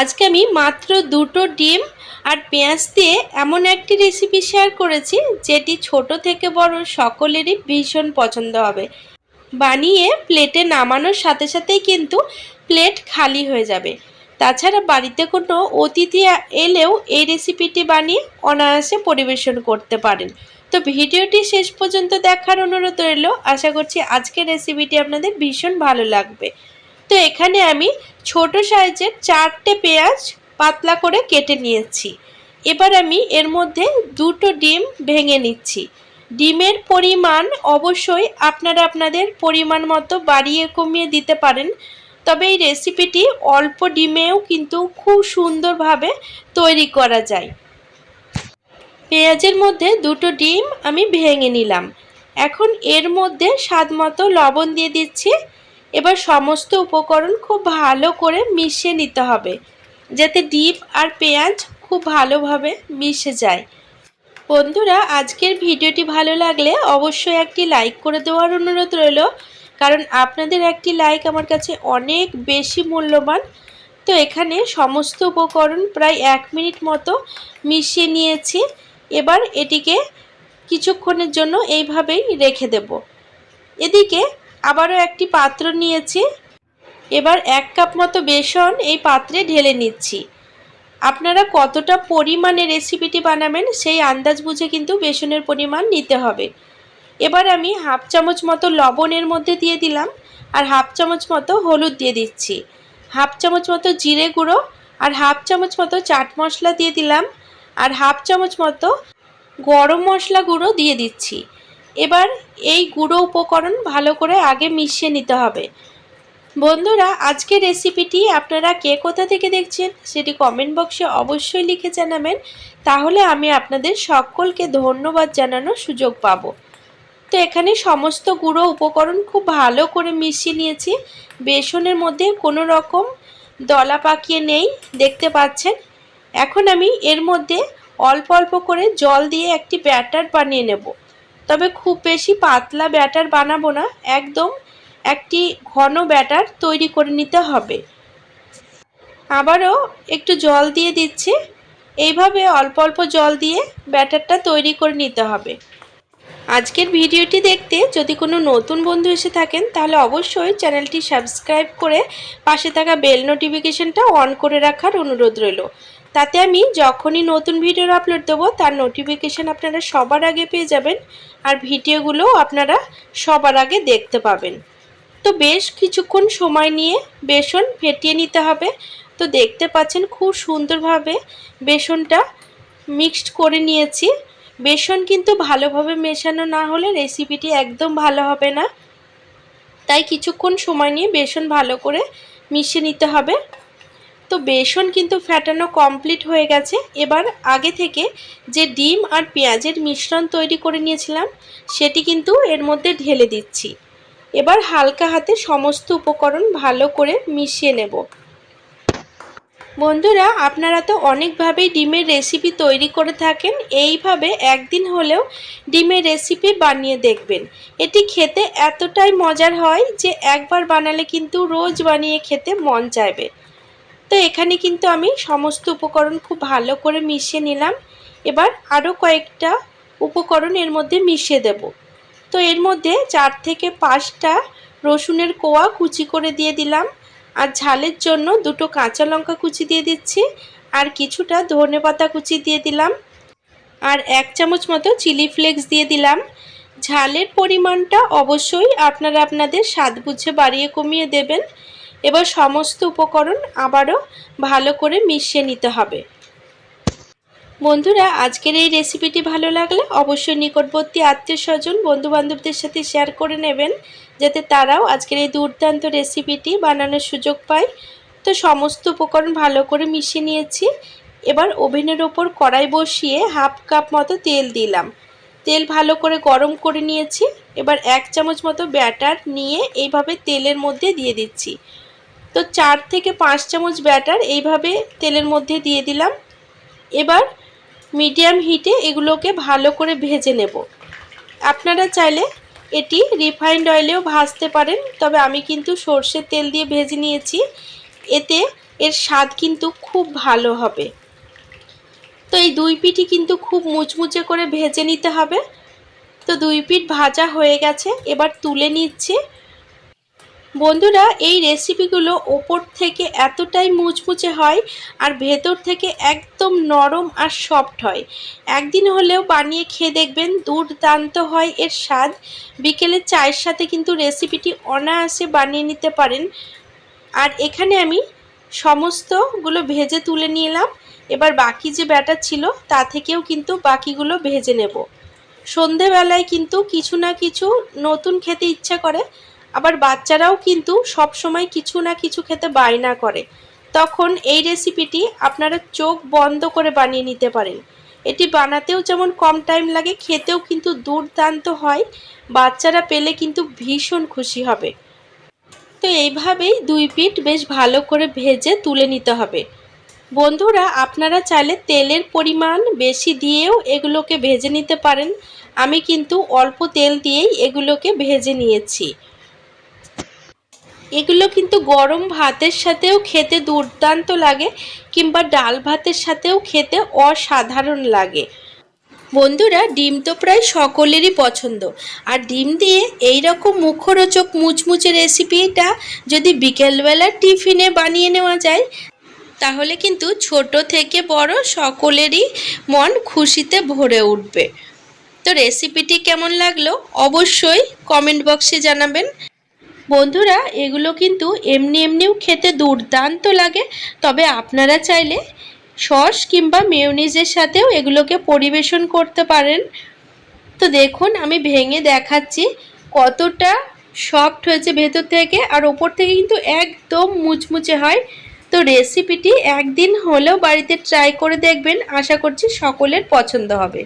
আজকে আমি মাত্র দুটো ডিম আর পেঁয়াজ দিয়ে এমন একটি রেসিপি শেয়ার করেছি, যেটি ছোট থেকে বড় সকলেরই ভীষণ পছন্দ হবে। বানিয়ে প্লেটে নামানোর সাথে সাথেই কিন্তু প্লেট খালি হয়ে যাবে। তাছাড়া বাড়িতে কোনো অতিথি এলেও এই রেসিপিটি বানিয়ে অনায়াসে পরিবেশন করতে পারেন। তো ভিডিওটি শেষ পর্যন্ত দেখার অনুরোধ রইল। আশা করছি আজকের রেসিপিটি আপনাদের ভীষণ ভালো লাগবে। তো এখানে আমি ছোট সাইজের চারটে পেঁয়াজ পাতলা করে কেটে নিয়েছি। এবার আমি এর মধ্যে দুটো ডিম ভেঙে নিচ্ছি। ডিমের পরিমাণ অবশ্যই আপনারা আপনাদের পরিমাণ মতো বাড়িয়ে কমিয়ে দিতে পারেন, তবে এই রেসিপিটি অল্প ডিমেও কিন্তু খুব সুন্দরভাবে তৈরি করা যায়। পেঁয়াজের মধ্যে দুটো ডিম আমি ভেঙে নিলাম। এখন এর মধ্যে স্বাদ মতো লবণ দিয়ে দিচ্ছি। এবার সমস্ত উপকরণ খুব ভালো করে মিশিয়ে নিতে হবে, যাতে ডিপ আর পেঁয়াজ খুব ভালোভাবে মিশে যায়। বন্ধুরা, আজকের ভিডিওটি ভালো লাগলে অবশ্যই একটি লাইক করে দেওয়ার অনুরোধ রইল, কারণ আপনাদের একটি লাইক আমার কাছে অনেক বেশি মূল্যবান। তো এখানে সমস্ত উপকরণ প্রায় এক মিনিট মতো মিশিয়ে নিয়েছি। এবার এটিকে কিছুক্ষণের জন্য এইভাবেই রেখে দেব। এদিকে আবারও একটি পাত্র নিয়েছি। এবার এক কাপ মতো বেসন এই পাত্রে ঢেলে নিচ্ছি। আপনারা কতটা পরিমাণে রেসিপিটি বানাবেন সেই আন্দাজ বুঝে কিন্তু বেসনের পরিমাণ নিতে হবে। এবার আমি হাফ চামচ মতো লবণের মধ্যে দিয়ে দিলাম আর হাফ চামচ মতো হলুদ দিয়ে দিচ্ছি। হাফ চামচ মতো জিরে গুঁড়ো আর হাফ চামচ মতো চাট মশলা দিয়ে দিলাম আর হাফ চামচ মতো গরম মশলা গুঁড়ো দিয়ে দিচ্ছি। এবার এই গুঁড়ো উপকরণ ভালো করে আগে মিশিয়ে নিতে হবে। বন্ধুরা, আজকের রেসিপিটি আপনারা কে কোথা থেকে দেখছেন সেটি কমেন্ট বক্সে অবশ্যই লিখে জানাবেন। তাহলে আমি আপনাদের সকলকে ধন্যবাদ জানানোর সুযোগ পাবো। তো এখানে সমস্ত গুঁড়ো উপকরণ খুব ভালো করে মিশিয়ে নিয়েছি। বেসনের মধ্যে কোনো রকম দলা পাকিয়ে নেই, দেখতে পাচ্ছেন? এখন আমি এর মধ্যে অল্প অল্প করে জল দিয়ে একটি ব্যাটার বানিয়ে নেব। তবে খুব বেশি পাতলা ব্যাটার বানাবো না, একদম একটি ঘন ব্যাটার তৈরি করে নিতে হবে। আবারও একটু জল দিয়ে দিচ্ছি, এইভাবে অল্প অল্প জল দিয়ে ব্যাটারটা তৈরি করে নিতে হবে। আজকের ভিডিওটি দেখতে যদি কোনো নতুন বন্ধু এসে থাকেন, তাহলে অবশ্যই চ্যানেলটি সাবস্ক্রাইব করে পাশে থাকা বেল নোটিফিকেশনটা অন করে রাখার অনুরোধ রইল। তাতে আমি যখনই নতুন ভিডিওর আপলোড দেবো, তার নোটিফিকেশান আপনারা সবার আগে পেয়ে যাবেন আর ভিডিওগুলো আপনারা সবার আগে দেখতে পাবেন। তো বেশ কিছুক্ষণ সময় নিয়ে বেসন ফেটিয়ে নিতে হবে। তো দেখতে পাচ্ছেন খুব সুন্দরভাবে বেসনটা মিক্সড করে নিয়েছি। বেসন কিন্তু ভালোভাবে মেশানো না হলে রেসিপিটি একদম ভালো হবে না। তাই কিছুক্ষণ সময় নিয়ে বেসন ভালো করে মিশিয়ে নিতে হবে। তো বেসন কিন্তু ফ্যাটানো কমপ্লিট হয়ে গেছে। এবার আগে থেকে যে ডিম আর পেঁয়াজের মিশ্রণ তৈরি করে নিয়েছিলাম, সেটি কিন্তু এর মধ্যে ঢেলে দিচ্ছি। এবার হালকা হাতে সমস্ত উপকরণ ভালো করে মিশিয়ে নেব। বন্ধুরা, আপনারা তো অনেকভাবেই ডিমের রেসিপি তৈরি করে থাকেন। এইভাবে একদিন হলেও ডিমের রেসিপি বানিয়ে দেখবেন। এটি খেতে এতটাই মজার হয় যে একবার বানালে কিন্তু রোজ বানিয়ে খেতে মন চাইবে। তো এখানে কিন্তু আমি সমস্ত উপকরণ খুব ভালো করে মিশিয়ে নিলাম। এবার আরও কয়েকটা উপকরণ এর মধ্যে মিশিয়ে দেব। তো এর মধ্যে চার থেকে পাঁচটা রসুনের কোয়া কুচি করে দিয়ে দিলাম। আর ঝালের জন্য দুটো কাঁচা লঙ্কা কুচি দিয়ে দিচ্ছি। আর কিছুটা ধনে পাতা কুচি দিয়ে দিলাম। আর এক চামচ মতো চিলি ফ্লেক্স দিয়ে দিলাম। ঝালের পরিমাণটা অবশ্যই আপনারা আপনাদের স্বাদ বুঝে বাড়িয়ে কমিয়ে দেবেন। এবার সমস্ত উপকরণ আবারও ভালো করে মিশিয়ে নিতে হবে। বন্ধুরা, আজকের এই রেসিপিটি ভালো লাগলে অবশ্যই নিকটবর্তী আত্মীয় স্বজন, বন্ধুবান্ধবদের সাথে শেয়ার করে নেবেন, যাতে তারাও আজকের এই দুর্দান্ত রেসিপিটি বানানোর সুযোগ পায়। তো সমস্ত উপকরণ ভালো করে মিশিয়ে নিয়েছি। এবার ওভেনের ওপর কড়াই বসিয়ে হাফ কাপ মতো তেল দিলাম। তেল ভালো করে গরম করে নিয়েছি। এবার এক চামচ মতো ব্যাটার নিয়ে এইভাবে তেলের মধ্যে দিয়ে দিচ্ছি। তো চার থেকে পাঁচ চামচ ব্যাটার এইভাবে তেলের মধ্যে দিয়ে দিলাম। এবার মিডিয়াম হিটে এগুলোকে ভালো করে ভেজে নেব। আপনারা চাইলে এটি রিফাইন্ড অয়েলেও ভাজতে পারেন, তবে আমি কিন্তু সর্ষের তেল দিয়ে ভেজে নিয়েছি। এতে এর স্বাদ কিন্তু খুব ভালো হবে। তো এই দুই পিঠই কিন্তু খুব মুচমুচে করে ভেজে নিতে হবে। তো দুই পিঠ ভাজা হয়ে গেছে। এবার তুলে নিচ্ছি বন্ধুরা, এই রেসিপিগুলো ওপর থেকে এতটাই মুচমুচে হয় আর ভেতর থেকে একদম নরম আর সফট হয়। একদিন হলেও বানিয়ে খেয়ে দেখবেন, দুর্দান্ত হয় এর স্বাদ। বিকেলে চায়ের সাথে কিন্তু রেসিপিটি অনায়াসে বানিয়ে নিতে পারেন। আর এখানে আমি সমস্তগুলো ভেজে তুলে নিলাম। এবার বাকি যে ব্যাটার ছিল, তা থেকেও কিন্তু বাকিগুলো ভেজে নেব। সন্ধেবেলায় কিন্তু কিছু না কিছু নতুন খেতে ইচ্ছা করে। আবার বাচ্চারাও কিন্তু সব সময় কিছু না কিছু খেতে বায়না করে। তখন এই রেসিপিটি আপনারা চোখ বন্ধ করে বানিয়ে নিতে পারেন। এটি বানাতেও যেমন কম টাইম লাগে, খেতেও কিন্তু দুর্দান্ত হয়। বাচ্চারা পেলে কিন্তু ভীষণ খুশি হবে। তো এইভাবেই দুই পিঠ বেশ ভালো করে ভেজে তুলে নিতে হবে। বন্ধুরা, আপনারা চাইলে তেলের পরিমাণ বেশি দিয়েও এগুলোকে ভেজে নিতে পারেন। আমি কিন্তু অল্প তেল দিয়েই এগুলোকে ভেজে নিয়েছি। এগুলো কিন্তু গরম ভাতের সাথেও খেতে দুর্দান্ত লাগে কিংবা ডাল ভাতের সাথেও খেতে অসাধারণ লাগে। বন্ধুরা, ডিম তো প্রায় সকলেরই পছন্দ। আর ডিম দিয়ে এই রকম মুখরোচক মুচমুচে রেসিপিটা যদি বিকেলবেলার টিফিনে বানিয়ে নেওয়া যায়, তাহলে কিন্তু ছোট থেকে বড় সকলেরই মন খুশিতে ভরে উঠবে। তো রেসিপিটি কেমন লাগল অবশ্যই কমেন্ট বক্সে জানাবেন। বন্ধুরা, এগুলো কিন্তু এমনি এমনিও খেতে দুর্দান্ত লাগে। তবে আপনারা চাইলে সস কিংবা মেয়নিজের সাথেও এগুলোকে পরিবেশন করতে পারেন। তো দেখুন, আমি ভেঙে দেখাচ্ছি কতটা সফট হয়েছে ভেতর থেকে আর ওপর থেকে কিন্তু একদম মুচমুচে হয়। তো রেসিপিটি একদিন হলেও বাড়িতে ট্রাই করে দেখবেন। আশা করছি সকলের পছন্দ হবে।